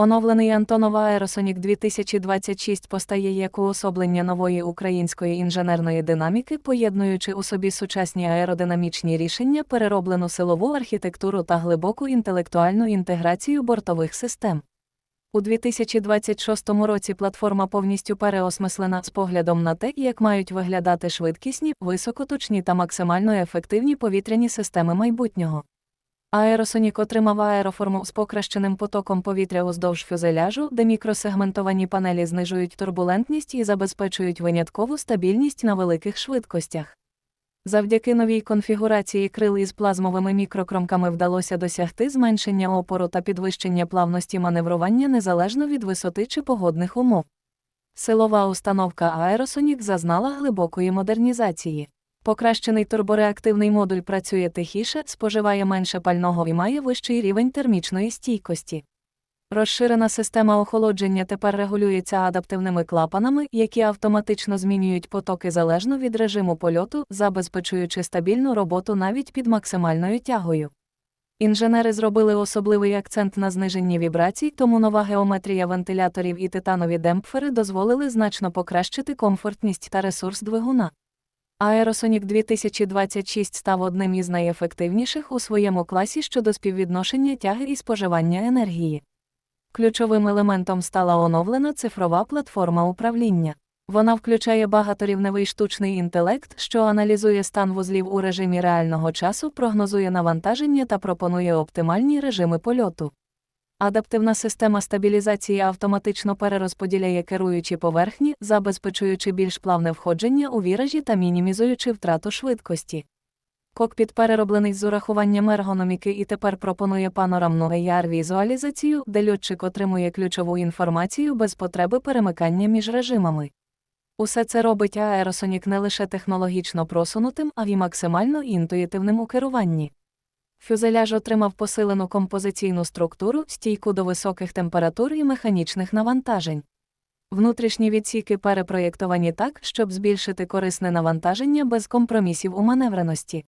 Оновлений Антонов Аеросонік 2026 постає як уособлення нової української інженерної динаміки, поєднуючи у собі сучасні аеродинамічні рішення, перероблену силову архітектуру та глибоку інтелектуальну інтеграцію бортових систем. У 2026 році платформа повністю переосмислена з поглядом на те, як мають виглядати швидкісні, високоточні та максимально ефективні повітряні системи майбутнього. Аеросонік отримав аероформу з покращеним потоком повітря уздовж фюзеляжу, де мікросегментовані панелі знижують турбулентність і забезпечують виняткову стабільність на великих швидкостях. Завдяки новій конфігурації крил із плазмовими мікрокромками вдалося досягти зменшення опору та підвищення плавності маневрування незалежно від висоти чи погодних умов. Силова установка Аеросонік зазнала глибокої модернізації. Покращений турбореактивний модуль працює тихіше, споживає менше пального і має вищий рівень термічної стійкості. Розширена система охолодження тепер регулюється адаптивними клапанами, які автоматично змінюють потоки залежно від режиму польоту, забезпечуючи стабільну роботу навіть під максимальною тягою. Інженери зробили особливий акцент на зниженні вібрацій, тому нова геометрія вентиляторів і титанові демпфери дозволили значно покращити комфортність та ресурс двигуна. Аеросонік 2026 став одним із найефективніших у своєму класі щодо співвідношення тяги і споживання енергії. Ключовим елементом стала оновлена цифрова платформа управління. Вона включає багаторівневий штучний інтелект, що аналізує стан вузлів у режимі реального часу, прогнозує навантаження та пропонує оптимальні режими польоту. Адаптивна система стабілізації автоматично перерозподіляє керуючі поверхні, забезпечуючи більш плавне входження у віражі та мінімізуючи втрату швидкості. Кокпіт перероблений з урахуванням ергономіки і тепер пропонує панорамну AR-візуалізацію, де льотчик отримує ключову інформацію без потреби перемикання між режимами. Усе це робить Аеросонік не лише технологічно просунутим, а й максимально інтуїтивним у керуванні. Фюзеляж отримав посилену композиційну структуру, стійку до високих температур і механічних навантажень. Внутрішні відсіки перепроєктовані так, щоб збільшити корисне навантаження без компромісів у маневреності.